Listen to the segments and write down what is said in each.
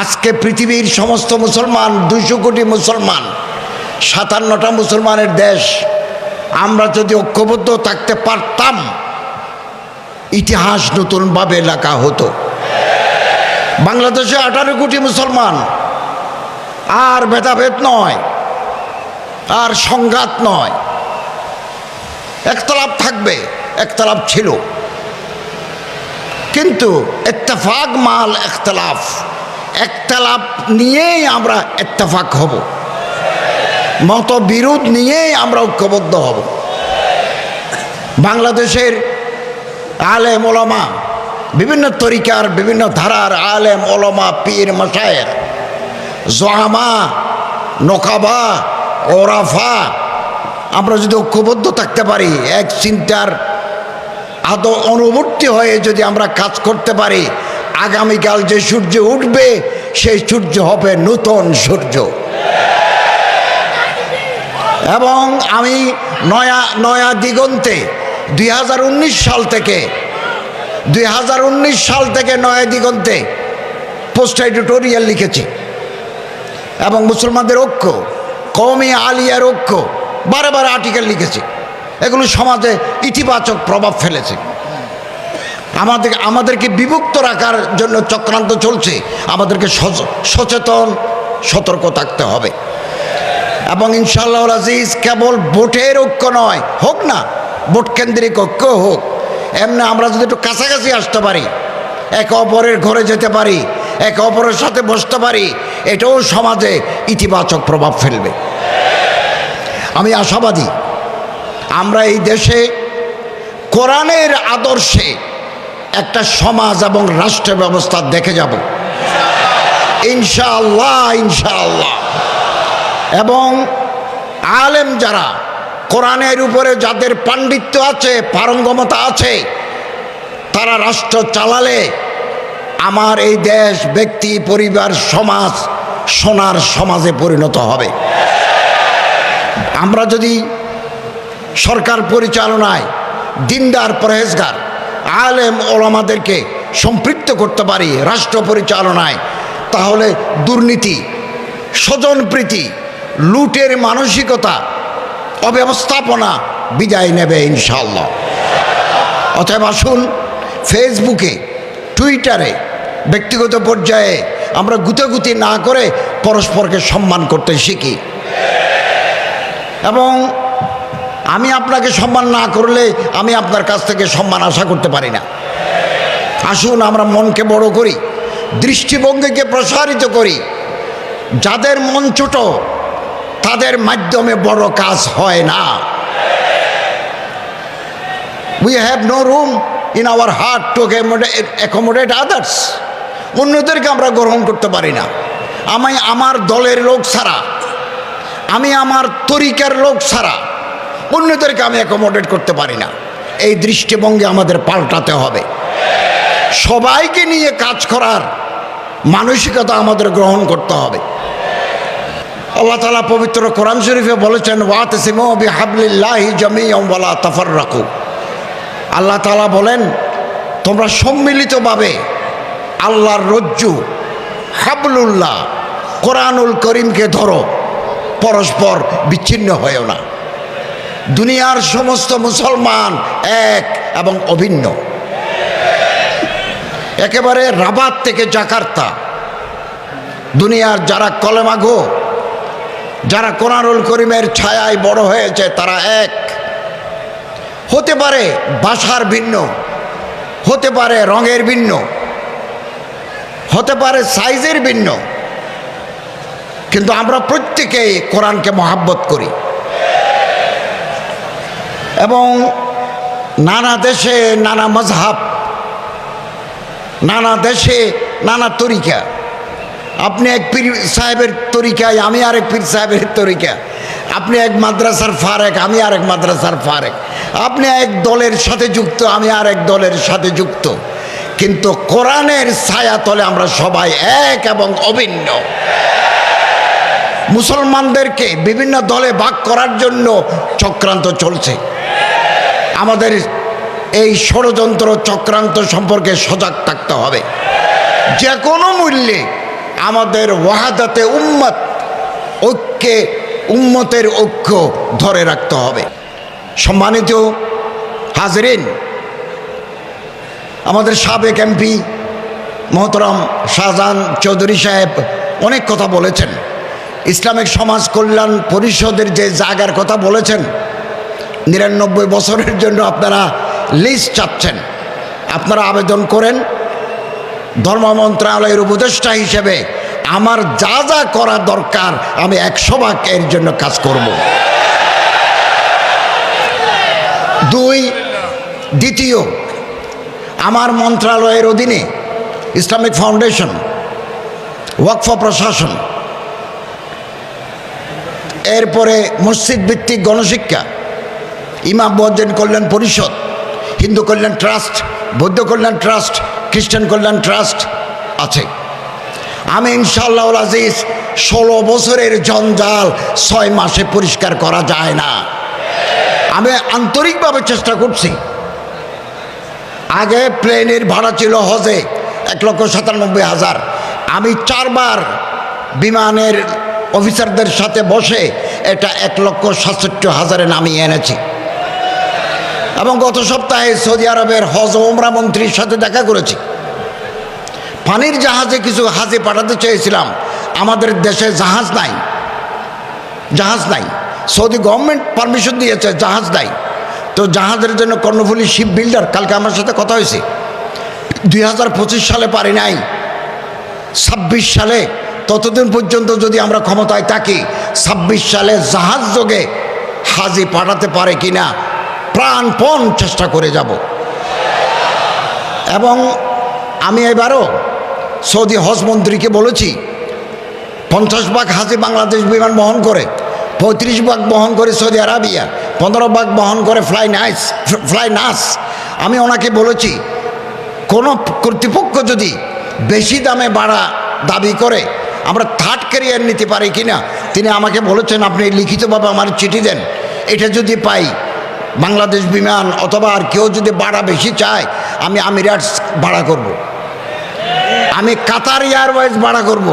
আজকে পৃথিবীর সমস্ত মুসলমান, দুইশো কোটি মুসলমান, সাতান্নটা মুসলমানের দেশ, আমরা যদি ঐক্যবদ্ধ থাকতে পারতাম, ইতিহাস নতুনভাবে লেখা হতো। বাংলাদেশে আঠারো কোটি মুসলমান, আর ভেদাভেদ নয়, আর সংঘাত নয়। একতলাপ থাকবে একতলাপ ছিল। কিন্তু ইত্তেফাক মাল একতলাফ। একতলাপ নিয়েই আমরা ইত্তেফাক হব। মতবিরোধ নিয়েই আমরা ঐক্যবদ্ধ হব। বাংলাদেশের আলেম ওলামা, বিভিন্ন তরিকার, বিভিন্ন ধারার আলেম ওলমা, পীর মশায়ের জহামা নকাবা, ওরাফা, আমরা যদি ঐক্যবদ্ধ থাকতে পারি, এক চিন্তার আদৌ অনুবর্তী হয়ে যদি আমরা কাজ করতে পারি আগামীকাল যে সূর্য উঠবে, সেই সূর্য হবে নূতন সূর্য। এবং আমি নয়া নয়া দিগন্তে, দুই হাজার উনিশ সাল থেকে, দুই হাজার উনিশ সাল থেকে নয়া দিগন্তে পোস্ট এডিটোরিয়াল লিখেছি। এবং মুসলমানদের ঐক্য কৌমি আলিয়ার ঐক্য, বারে বারে আর্টিকেল লিখেছি। এগুলো সমাজে ইতিবাচক প্রভাব ফেলেছে। আমাদের আমাদেরকে বিভক্ত রাখার জন্য চক্রান্ত চলছে। আমাদেরকে সচ- সচেতন, সতর্ক থাকতে হবে। এবং ইনশাআল্লাহ আজিজ কেবল ভোটের ঐক্য নয়, হোক না, ভোট কেন্দ্রিক ঐক্য হোক। এমনি আমরা যদি একটু কাছাকাছি আসতে পারি, একে অপরের ঘরে যেতে পারি, একে অপরের সাথে বসতে পারি, এটাও সমাজে ইতিবাচক প্রভাব ফেলবে। আমি আশাবাদী, আমরা এই দেশে কোরআনের আদর্শে একটা সমাজ এবং রাষ্ট্র ব্যবস্থা দেখে যাব। ইনশাআল্লাহ ইনশাআল্লাহ। এবং আলেম যারা, কোরআনের উপরে যাদের পাণ্ডিত্য আছে, পারঙ্গমতা আছে, তারা রাষ্ট্র চালালে আমার এই দেশ, ব্যক্তি, পরিবার, সমাজ, সোনার সমাজে পরিণত হবে। আমরা যদি সরকার পরিচালনায় দিনদার পরহেজগার আলেম ওলামাদেরকে সম্পৃক্ত করতে পারি রাষ্ট্র পরিচালনায়। তাহলে দুর্নীতি, স্বজনপ্রীতি, লুটের মানসিকতা, অব্যবস্থাপনা বিদায় নেবে ইনশাল্লাহ অতএব আসুন, ফেসবুকে, টুইটারে ব্যক্তিগত পর্যায়ে আমরা গুতাগুতি না করে পরস্পরকে সম্মান করতে শিখি। এবং আমি আপনাকে সম্মান না করলে আমি আপনার কাছ থেকে সম্মান আশা করতে পারি না। আসুন আমরা মনকে বড় করি, দৃষ্টিভঙ্গিকে প্রসারিত করি। যাদের মন ছোট, তাদের মাধ্যমে বড় কাজ হয় না। We have no room in our heart to accommodate others অন্যদেরকে আমরা গ্রহণ করতে পারি না। আমি আমার দলের লোক ছাড়া, আমি আমার তরিকার লোক ছাড়া অন্যদেরকে আমি অ্যাকোমোডেট করতে পারি না। এই দৃষ্টিভঙ্গি আমাদের পাল্টাতে হবে। সবাইকে নিয়ে কাজ করার মানসিকতা আমাদের গ্রহণ করতে হবে। আল্লাহ তালা পবিত্র কোরআন শরীফে বলেছেন ওয়াত হাবলিল্লাহি ওয়ালা তাফার রাখু আল্লাহ তালা বলেন, তোমরা সম্মিলিতভাবে আল্লাহর রজ্জু, হাবলুল্লাহ, কোরআনুল করিমকে ধরো, পরস্পর বিচ্ছিন্ন হয়েও না। দুনিয়ার সমস্ত মুসলমান এক এবং অভিন্ন। একেবারে রাবাত থেকে জাকার্তা। দুনিয়ার যারা কলেমাগো যারা কোরআনুল করিমের ছায়ায় বড় হয়েছে, তারা এক। হতে পারে ভাষার ভিন্ন, হতে পারে রঙের ভিন্ন, হতে পারে সাইজের ভিন্ন, কিন্তু আমরা প্রত্যেকেই কোরআনকে মহাব্বত করি। এবং নানা দেশে নানা মজহাব, নানা দেশে নানা তরিকা। আপনি এক পীর সাহেবের তরিকায়, আমি আরেক পীর সাহেবের তরিকা আপনি এক মাদ্রাসার ফারেক, আমি আরেক মাদ্রাসার ফারেক। আপনি এক দলের সাথে যুক্ত, আমি আরেক দলের সাথে যুক্ত। কিন্তু কোরআনের ছায়া তলে আমরা সবাই এক এবং অভিন্ন। মুসলমানদেরকে বিভিন্ন দলে ভাগ করার জন্য চক্রান্ত চলছে। আমাদের এই ষড়যন্ত্র চক্রান্ত সম্পর্কে সজাগ থাকতে হবে। যে কোনো মূল্যে আমাদের ওয়াহাদাতে উম্মত, ঐক্যে উম্মতের ঐক্য ধরে রাখতে হবে। সম্মানিত হাজরিন, আমাদের সাবেক এমপি মহতরম শাহজাহান চৌধুরী সাহেব অনেক কথা বলেছেন। ইসলামিক সমাজ কল্যাণ পরিষদের যে জায়গার কথা বলেছেন নিরানব্বই বছরের জন্য আপনারা লিস্ট চাচ্ছেন। আপনারা আবেদন করেন। ধর্ম মন্ত্রণালয়ের উপদেষ্টা হিসেবে আমার যা যা করা দরকার আমি একশো ভাগ এর জন্য কাজ করব। দুই, দ্বিতীয়, আমার মন্ত্রণালয়ের অধীনে ইসলামিক ফাউন্ডেশন ওয়াকফ প্রশাসন, এরপরে মসজিদ ভিত্তিক গণশিক্ষা ইমাম বজ্জন কল্যাণ পরিষদ, হিন্দু কল্যাণ ট্রাস্ট, বৌদ্ধ কল্যাণ ট্রাস্ট, খ্রিস্টান কল্যাণ ট্রাস্ট আছে। আমি ইনশাআল্লাহ আজিজ ষোলো বছরের জঞ্জাল ছয় মাসে পরিষ্কার করা যায় না। আমি আন্তরিকভাবে চেষ্টা করছি। আগে প্লেনের ভাড়া ছিল হজে এক লক্ষ সাতানব্বই হাজার। আমি চারবার বিমানের অফিসারদের সাথে বসে এটা এক লক্ষ সাতষট্টি হাজারে নামিয়ে এনেছি। এবং গত সপ্তাহে সৌদি আরবের হজ ওমরা মন্ত্রীর সাথে দেখা করেছি। পানির জাহাজে কিছু হাজে পাঠাতে চেয়েছিলাম। আমাদের দেশে জাহাজ নাই। জাহাজ নাই। সৌদি গভর্নমেন্ট পারমিশন দিয়েছে, জাহাজ নাই। তো জাহাজের জন্য কর্ণফুলী শিপ বিল্ডার, কালকে আমার সাথে কথা হয়েছে। দুই হাজার পঁচিশ সালে পারি নাই। ছাব্বিশ সালে, ততদিন পর্যন্ত যদি আমরা ক্ষমতায় থাকি, ছাব্বিশ সালে জাহাজ যোগে হাজি পাঠাতে পারে কিনা প্রাণপণ চেষ্টা করে যাব। এবং আমি এবারও সৌদি হজ মন্ত্রীকে বলেছি, পঞ্চাশ ভাগ হাজি বাংলাদেশ বিমান বহন করে, পঁয়ত্রিশ ভাগ বহন করে সৌদি আরাবিয়া, পনেরো ভাগ বহন করে ফ্লাই নাইস, ফ্লাই নাস। আমি ওনাকে বলেছি, কোনো কর্তৃপক্ষ যদি বেশি দামে বাড়া দাবি করে, আমরা থার্ড ক্যারিয়ার নিতে পারি কি না তিনি আমাকে বলেছেন, আপনি লিখিতভাবে আমার চিঠি দেন। এটা যদি পাই বাংলাদেশ বিমান অথবা আর কেউ যদি ভাড়া বেশি চায়, আমি আমিরাটস ভাড়া করব। আমি কাতার এয়ারওয়েজ ভাড়া করব।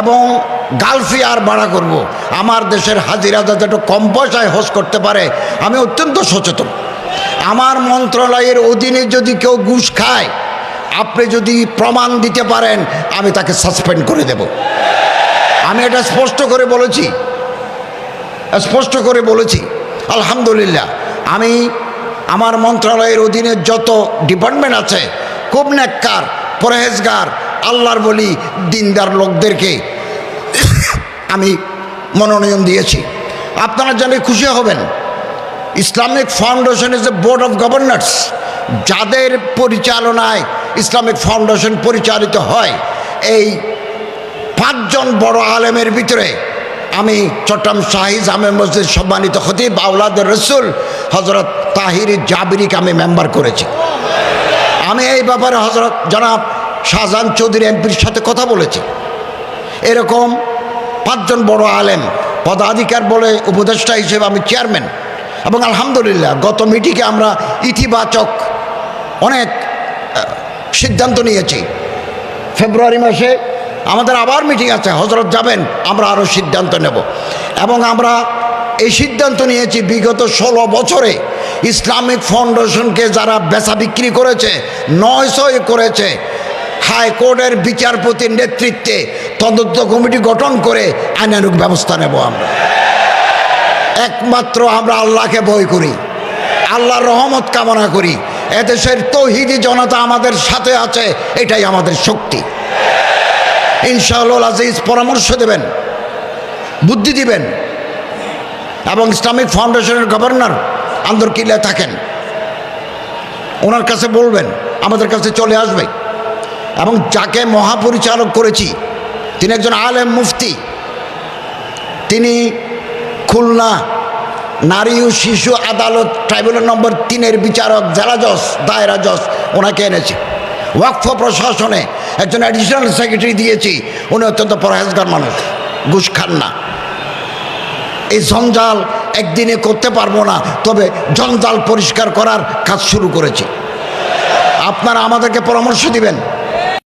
এবং গালফ এয়ার ভাড়া করব। আমার দেশের হাজিরা যাতে একটু কম পয়সায় হোস করতে পারে, আমি অত্যন্ত সচেতন আমার মন্ত্রণালয়ের অধীনে যদি কেউ ঘুষ খায়, আপনি যদি প্রমাণ দিতে পারেন, আমি তাকে সাসপেন্ড করে দেব আমি এটা স্পষ্ট করে বলেছি, স্পষ্ট করে বলেছি আলহামদুলিল্লাহ। আমি আমার মন্ত্রণালয়ের অধীনে যত ডিপার্টমেন্ট আছে, খুব নেককার, পরহেজগার, আল্লাহর বলি, দিনদার লোকদেরকে আমি মনোনয়ন দিয়েছি। আপনারা জানে খুশি হবেন, Islamic foundation is a board of governors যাদের পরিচালনায় ইসলামিক ফাউন্ডেশন পরিচালিত হয়, এই পাঁচজন বড় আলেমের ভিতরে আমি চট্টগ্রাম শাহি জামে মসজিদ সম্মানিত খতিব আউলাদের রসুল হজরত তাহির জাবিরিকে আমি মেম্বার করেছি। আমি এই ব্যাপারে হজরত জনাব শাহজাহান চৌধুরী এমপির সাথে কথা বলেছি। এরকম পাঁচজন বড় আলেম, পদাধিকার বলে উপদেষ্টা হিসেবে আমি চেয়ারম্যান এবং আলহামদুলিল্লাহ গত মিটিংয়ে আমরা ইতিবাচক অনেক সিদ্ধান্ত নিয়েছি। ফেব্রুয়ারি মাসে আমাদের আবার মিটিং আছে হজরত যাবেন, আমরা আরও সিদ্ধান্ত নেব। এবং আমরা এই সিদ্ধান্ত নিয়েছি, বিগত ষোলো বছরে ইসলামিক ফাউন্ডেশনকে যারা বেচা বিক্রি করেছে, নয়শয় করেছে হাইকোর্টের বিচারপতির নেতৃত্বে তদন্ত কমিটি গঠন করে আইনানুক ব্যবস্থা নেব আমরা। একমাত্র আমরা আল্লাহকে বই করি, আল্লাহর রহমত কামনা করি, এদেশের তৌহিদি জনতা আমাদের সাথে আছে, এটাই আমাদের শক্তি। ইনশাআল্লাহ আজিজ পরামর্শ দেবেন, বুদ্ধি দিবেন এবং ইসলামিক ফাউন্ডেশনের গভর্নর আন্দরকিল্লায় থাকেন। ওনার কাছে বলবেন, আমাদের কাছে চলে আসবে। এবং যাকে মহাপরিচালক করেছি, তিনি একজন আলেম মুফতি, তিনি খুলনা নারী ও শিশু আদালত ট্রাইব্যুনাল নম্বর তিনের বিচারক জেলা জজ, দায়রা জজ ওনাকে এনেছি। ওয়াকফ প্রশাসনে একজন অ্যাডিশনাল সেক্রেটারি দিয়েছি, উনি অত্যন্ত পরহেজগার মানুষ, ঘুষ খান না। এই জঞ্জাল একদিনে করতে পারব না, তবে জঞ্জাল পরিষ্কার করার কাজ শুরু করেছি। আপনারা আমাদেরকে পরামর্শ দিবেন